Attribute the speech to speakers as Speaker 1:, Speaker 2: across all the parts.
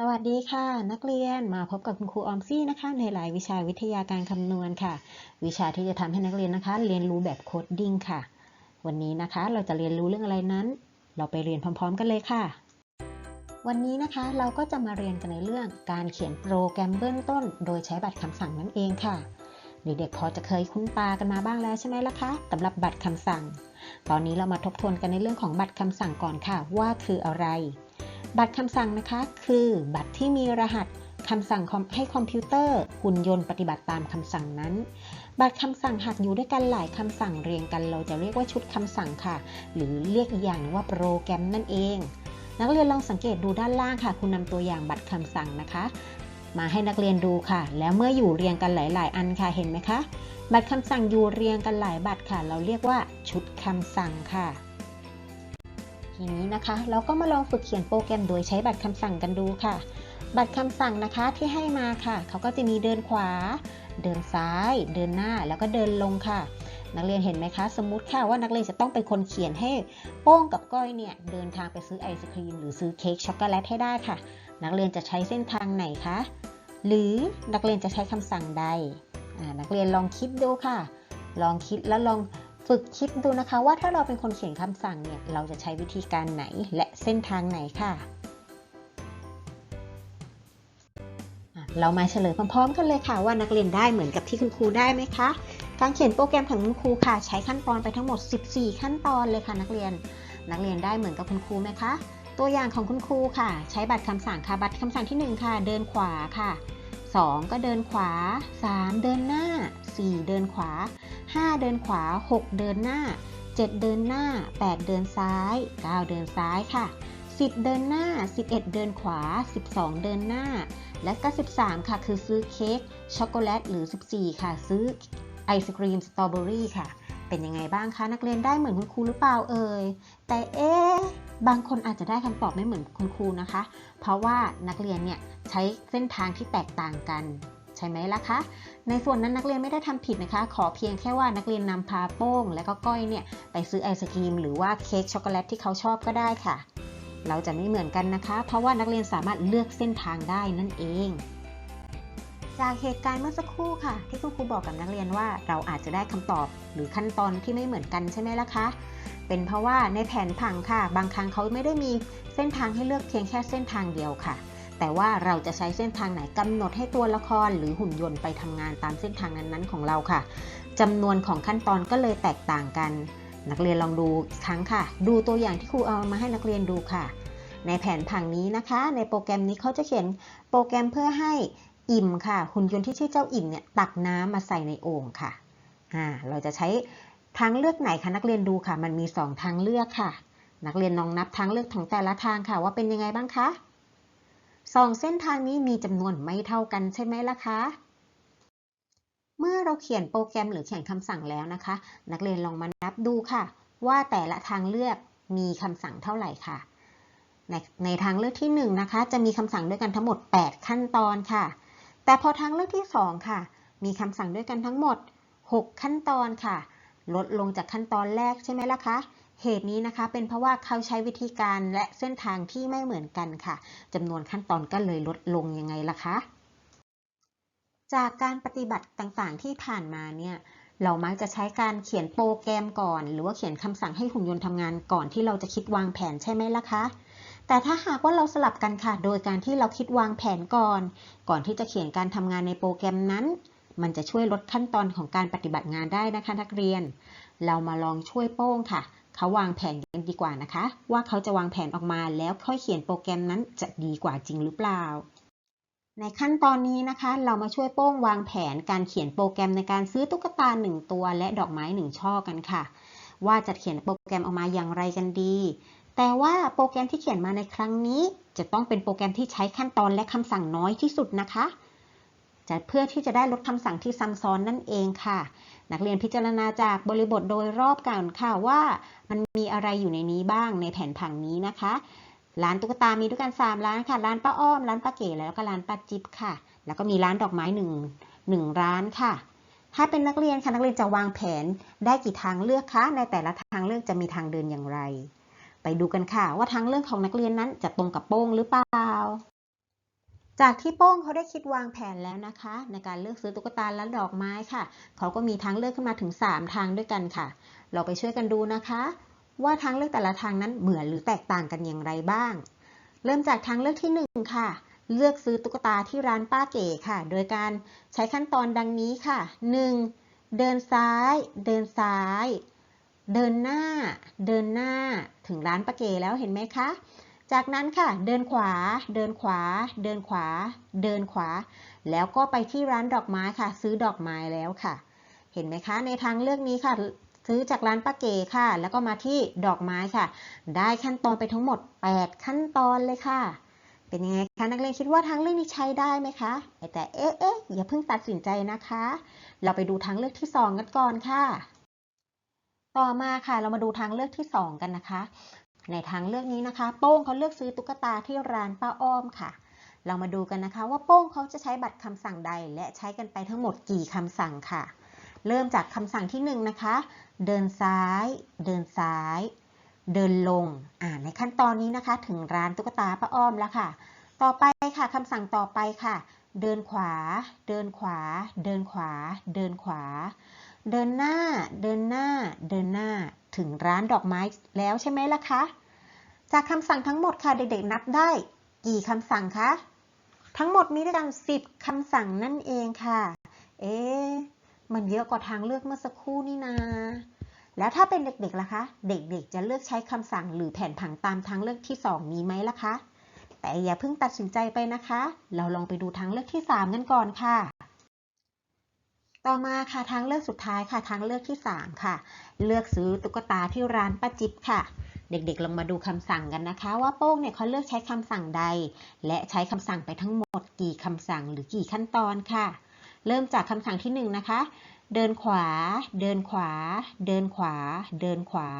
Speaker 1: สวัสดีค่ะ นักเรียนมาพบกับคุณครูออมซี่นะคะ ในรายวิชาวิทยาการคำนวณค่ะ วิชาที่จะทำให้นักเรียนนะคะ เรียนรู้แบบโคดดิ้งค่ะ วันนี้นะคะเราจะเรียนรู้เรื่องอะไรนั้น เราไปเรียนพร้อม ๆ กันเลยค่ะ วันนี้นะคะเราก็จะมาเรียนกันในเรื่องการเขียนโปรแกรมเบื้องต้น โดยใช้บัตรคำสั่งนั่นเองค่ะเด็กๆพอจะเคยคุ้นตากันมาบ้างแล้วใช่ไหมล่ะคะสำหรับบัตรคำสั่ง ตอนนี้เรามาทบทวนกันในเรื่องของบัตรคำสั่งก่อนค่ะ ว่าคืออะไร บัตรคำสั่งนะคะ คือบัตรที่มีรหัสคำสั่งให้คอมพิวเตอร์ หุ่นยนต์ปฏิบัติตามคำสั่งนั้น บัตรคำสั่งหากอยู่ด้วยกันหลายคำสั่งเรียงกัน เราจะเรียกว่าชุดคำสั่งค่ะ หรือเรียกอย่างว่าโปรแกรมนั่นเอง นักเรียนลองสังเกตดูด้านล่างค่ะ คุณนำตัวอย่างบัตรคำสั่งนะคะ มาให้นักเรียนดูค่ะ แล้วเมื่ออยู่เรียงกันหลาย ๆ อันค่ะเห็นไหมคะ บัตรคำสั่งอยู่เรียงกันหลายบัตรค่ะ เราเรียกว่าชุดคำสั่งค่ะ ทีนี้นะคะ เราก็มาลองฝึกเขียนโปรแกรมโดยใช้บัตรคำสั่งกันดูค่ะ บัตรคำสั่งนะคะที่ให้มาค่ะ เขาก็จะมีเดินขวา เดินซ้าย เดินหน้าแล้วก็เดินลงค่ะ นักเรียนเห็นไหมคะ สมมติค่ะว่านักเรียนจะต้องเป็นคนเขียนให้โป้งกับก้อยเนี่ยเดินทางไปซื้อไอศครีมหรือซื้อเค้กช็อกโกแลตให้ได้ค่ะ นักเรียนจะใช้เส้นทางไหนคะหรือนักเรียนจะใช้คำสั่งใดนักเรียนลองคิดดูค่ะ ลองคิดแล้วลอง ฝึกคิดดูนะคะว่าถ้าเราเป็นคนเขียนคำสั่งเนี่ย เราจะใช้วิธีการไหนและเส้นทางไหนค่ะ เรามาเฉลยพร้อมๆกันเลยค่ะว่านักเรียนได้เหมือนกับที่คุณครูได้ไหมคะ การเขียนโปรแกรมของคุณครูค่ะ ใช้ขั้นตอนไปทั้งหมด 14 ขั้นตอนเลยค่ะ นักเรียน นักเรียนได้เหมือนกับคุณครูไหมคะ ตัวอย่างของคุณครูค่ะ ใช้บัตรคำสั่งค่ะ บัตรคำสั่งทีหนึ่1 ค่ะ เดินขวาค่ะ 2 ก็เดินขวา 3 เดินหน้า 4 เดินขวา 5 เดินขวา 6 เดินหน้า 7 เดินหน้า 8 เดินซ้าย 9 เดินซ้ายค่ะ 10 เดินหน้า 11 เดินขวา 12 เดินหน้า และก็ 13 ค่ะ คือซื้อเค้กช็อกโกแลตหรือ 14 ค่ะ ซื้อไอศครีมสตรอเบอรี่ค่ะ เป็นยังไงบ้างคะ นักเรียนได้เหมือนคุณครูหรือเปล่าเอ่ย แต่เอ๊ บางคนอาจจะได้คำตอบไม่เหมือนคุณครูนะคะ เพราะว่านักเรียนเนี่ยใช้เส้นทางที่แตกต่างกันใช่ไหมล่ะคะ ในส่วนนั้นนักเรียนไม่ได้ทำผิดนะคะ ขอเพียงแค่ว่านักเรียนนำพาโป้ง และก็ก้อยเนี่ยไปซื้อไอศครีมหรือว่าเค้กช็อกโกแลตที่เขาชอบก็ได้ค่ะ เราจะไม่เหมือนกันนะคะ เพราะว่านักเรียนสามารถเลือกเส้นทางได้นั่นเองจากเหตุการณ์เมื่อสักครู่ค่ะ ที่คุณครูบอกกับนักเรียนว่าเราอาจจะได้คำตอบหรือขั้นตอนที่ไม่เหมือนกันใช่ไหมล่ะคะ เป็นเพราะว่าในแผนผังค่ะ บางครั้งเขาไม่ได้มีเส้นทางให้เลือกเพียงแค่เส้นทางเดียวค่ะ แต่ว่าเราจะใช้เส้นทางไหนกำหนดให้ตัวละครหรือหุ่นยนต์ไปทำงานตามเส้นทางนั้นๆของเราค่ะจำนวนของขั้นตอนก็เลยแตกต่างกัน นักเรียนลองดูครั้งค่ะ ดูตัวอย่างที่ครูเอามาให้นักเรียนดูค่ะ ในแผนผังนี้นะคะ ในโปรแกรมนี้เขาจะเขียนโปรแกรมเพื่อให้อิ่มค่ะ หุ่นยนต์ที่ชื่อเจ้าอิ่มเนี่ยตักน้ำมาใส่ในโอ่งค่ะอ่าเราจะใช้ ทางเลือกไหนคะนักเรียนดูค่ะ มันมี 2 ทางเลือกค่ะ นักเรียนลองนับทางเลือกของแต่ละทางค่ะ ว่าเป็นยังไงบ้างคะสองเส้นทางนี้มีจำนวนไม่เท่ากันใช่ไหมล่ะคะ เมื่อเราเขียนโปรแกรมหรือเขียนคำสั่งแล้วนะคะ นักเรียนลองมานับดูค่ะ ว่าแต่ละทางเลือกมีคำสั่งเท่าไหร่ค่ะ ในในทางเลือกที่1นงนะคะ จะมีคำสั่งด้วยกันทั้งหมด 8 ขั้นตอนค่ะ แต่พอทางเลือกที่ 2 ค่ะ มีคำสั่งด้วยกันทั้งหมด 6 ขั้นตอนค่ะ ลดลงจากขั้นตอนแรกใช่ไหมล่ะคะ เหตุนี้นะคะเป็นเพราะว่าเขาใช้วิธีการและเส้นทางที่ไม่เหมือนกันค่ะจำนวนขั้นตอนก็เลยลดลงยังไงล่ะคะ จากการปฏิบัติต่างๆที่ผ่านมาเนี่ยเรามักจะใช้การเขียนโปรแกรมก่อน หรือว่าเขียนคำสั่งให้หุ่นยนต์ทำงานก่อนที่เราจะคิดวางแผนใช่ไหมล่ะคะ แต่ถ้าหากว่าเราสลับกันค่ะ โดยการที่เราคิดวางแผนก่อน ก่อนที่จะเขียนการทำงานในโปรแกรมนั้น มันจะช่วยลดขั้นตอนของการปฏิบัติงานได้นะคะนักเรียน เรามาลองช่วยโป้งค่ะ เขาวางแผนกันดีกว่านะคะ ว่าเขาจะวางแผนออกมาแล้วค่อยเขียนโปรแกรมนั้นจะดีกว่าจริงหรือเปล่า ในขั้นตอนนี้นะคะ เรามาช่วยโป้งวางแผนการเขียนโปรแกรมในการซื้อตุ๊กตา 1 ตัว และดอกไม้ 1 ช่อกันค่ะ ว่าจะเขียนโปรแกรมออกมาอย่างไรกันดี แต่ว่าโปรแกรมที่เขียนมาในครั้งนี้ จะต้องเป็นโปรแกรมที่ใช้ขั้นตอนและคำสั่งน้อยที่สุดนะคะ จะเพื่อที่จะได้ลดคำสั่งที่ซ้ำซ้อนนั่นเองค่ะ นักเรียนพิจารณาจากบริบทโดยรอบกันค่ะว่ามันมีอะไรอยู่ในนี้บ้างในแผนผังนี้นะคะ ร้านตุ๊กตามีด้วยกัน 3 ร้านค่ะ ร้านป้าอ้อม ร้านป้าเก๋แล้วก็ร้านป้าจิ๊บค่ะ แล้วก็มีร้านดอกไม้หนึ่งหนึ่งร้านค่ะ ถ้าเป็นนักเรียนค่ะนักเรียนจะวางแผนได้กี่ทางเลือกคะในแต่ละทางเลือกจะมีทางเดินอย่างไร ไปดูกันค่ะว่าทางเลือกของนักเรียนนั้นจะตรงกับโป้งหรือเปล่า จากที่โป้งเขาได้คิดวางแผนแล้วนะคะ ในการเลือกซื้อตุ๊กตาและดอกไม้ค่ะ เขาก็มีทางเลือกขึ้นมาถึง 3 ทางด้วยกันค่ะ เราไปช่วยกันดูนะคะ ว่าทางเลือกแต่ละทางนั้นเหมือนหรือแตกต่างกันอย่างไรบ้าง เริ่มจากทางเลือกที่ 1 ค่ะ เลือกซื้อตุ๊กตาที่ร้านป้าเก๋ค่ะ โดยการใช้ขั้นตอนดังนี้ค่ะ 1. เดินซ้าย เดินซ้าย เดินหน้า เดินหน้า ถึงร้านป้าเก๋แล้วเห็นไหมคะ จากนั้นค่ะเดินขวา เดินขวา เดินขวา เดินขวา แล้วก็ไปที่ร้านดอกไม้ค่ะ ซื้อดอกไม้แล้วค่ะ เห็นไหมคะ ในทางเลือกนี้ค่ะ ซื้อจากร้านป้าเก๋ค่ะ แล้วก็มาที่ดอกไม้ค่ะ ได้ขั้นตอนไปทั้งหมด 8 ขั้นตอนเลยค่ะ เป็นยังไงคะนักเรียนคิดว่าทางเลือกนี้ใช้ได้ไหมคะ แต่เอ๊ะเอ๊ะอย่าเพิ่งตัดสินใจนะคะ เราไปดูทางเลือกที่ 2 กันก่อนค่ะ ต่อมาค่ะเรามาดูทางเลือกที่ 2 กันนะคะ ในทางเลือกนี้นะคะ โป้งเขาเลือกซื้อตุ๊กตาที่ร้านป้าอ้อมค่ะ เรามาดูกันนะคะว่าโป้งเขาจะใช้บัตรคำสั่งใด และใช้กันไปทั้งหมดกี่คำสั่งค่ะ เริ่มจากคำสั่งที่1นงนะคะ เดินซ้าย เดินซ้าย เดินลง อ่าในขั้นตอนนี้นะคะ ถึงร้านตุ๊กตาป้าอ้อมแล้วค่ะ ต่อไปค่ะคำสั่งต่อไปค่ะ เดินขวา เดินขวา เดินขวา เดินขวา เดินหน้า เดินหน้า เดินหน้า ถึงร้านดอกไม้แล้วใช่ไหมล่ะคะ จากคำสั่งทั้งหมดค่ะเด็กๆนับได้ กี่คำสั่งคะ ทั้งหมดมีด้วยกัน10คำสั่งนั่นเองค่ะ เอ๊ะมันเยอะกว่าทางเลือกเมื่อสักครู่นี่นาแล้วถ้าเป็นเด็กๆล่ะคะ เด็กๆ จะเลือกใช้คำสั่งหรือแผนผังตามทางเลือกที่ 2 นี้ไหมล่ะคะ แต่อย่าเพิ่งตัดสินใจไปนะคะ เราลองไปดูทางเลือกที่ 3 กันก่อนค่ะ ต่อมาค่ะทางเลือกสุดท้ายค่ะทางเลือกที่ 3 ค่ะ เลือกซื้อตุ๊กตาที่ร้านป้าจิ๊บค่ะ เด็กๆ ลองมาดูคำสั่งกันนะคะ ว่าโป้งเนี่ยเขาเลือกใช้คำสั่งใด และใช้คำสั่งไปทั้งหมดกี่คำสั่งหรือกี่ขั้นตอนค่ะ เริ่มจากคำสั่งที่1นะคะ เดินขวา เดินขวา เดินขวา เดินขวา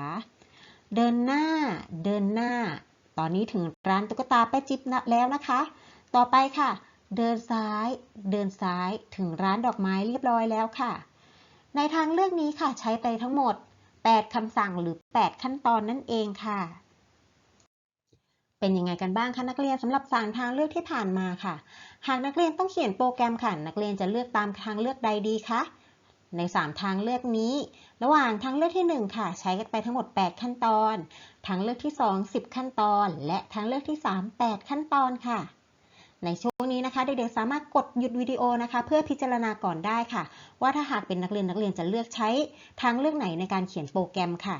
Speaker 1: เดินหน้า เดินหน้า ตอนนี้ถึงร้านตุ๊กตาป้าจิ๊บแล้วนะคะ ต่อไปค่ะ เดินซ้าย เดินซ้ายถึงร้านดอกไม้เรียบร้อยแล้วค่ะ ในทางเลือกนี้ค่ะใช้ไปทั้งหมด 8คำสั่งหรือ 8 ขั้นตอนนั่นเองค่ะ เป็นยังไงกันบ้างคะนักเรียนสำหรับสามทางเลือกที่ผ่านมาค่ะ หากนักเรียนต้องเขียนโปรแกรมค่ะ นักเรียนจะเลือกตามทางเลือกใดดีคะใน 3 ทางเลือกนี้ ระหว่างทางเลือกที่ 1 ค่ะ ใช้กันไปทั้งหมด 8 ขั้นตอน ทางเลือกที่ 2 10 ขั้นตอน และทางเลือกที่ 3 8 ขั้นตอนค่ะ ในช่วงนี้นะคะเด็กๆสามารถกดหยุดวิดีโอนะคะ เพื่อพิจารณาก่อนได้ค่ะ ว่าถ้าหากเป็นนักเรียนนักเรียนจะเลือกใช้ทางเลือกไหนในการเขียนโปรแกรมค่ะ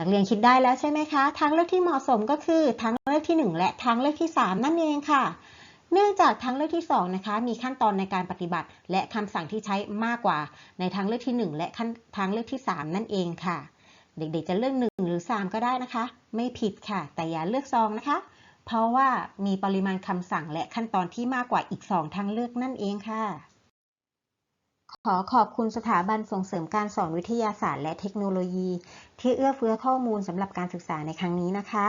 Speaker 1: นักเรียนคิดได้แล้วใช่ไหมคะทางเลือกที่เหมาะสมก็คือทางเลือกที่ 1 และทางเลือกที่ 3 นั่นเองค่ะ เนื่องจากทางเลือกที่ 2 นะคะ มีขั้นตอนในการปฏิบัติ และคำสั่งที่ใช้มากกว่า ในทางเลือกที่ 1 และขั้นทางเลือกที่ 3 นั่นเองค่ะ เด็กๆจะเลือก 1 หรือ 3 ก็ได้นะคะ ไม่ผิดค่ะ แต่อย่าเลือก 2 นะคะ เพราะว่ามีปริมาณคำสั่งและขั้นตอนที่มากกว่าอีก 2 ทางเลือกนั่นเองค่ะ ขอขอบคุณสถาบันส่งเสริมการสอนวิทยาศาสตร์และเทคโนโลยี ที่เอื้อเฟื้อข้อมูลสำหรับการศึกษาในครั้งนี้นะคะ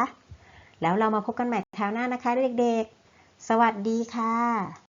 Speaker 1: แล้วเรามาพบกันใหม่คราวหน้านะคะเด็กๆ สวัสดีค่ะ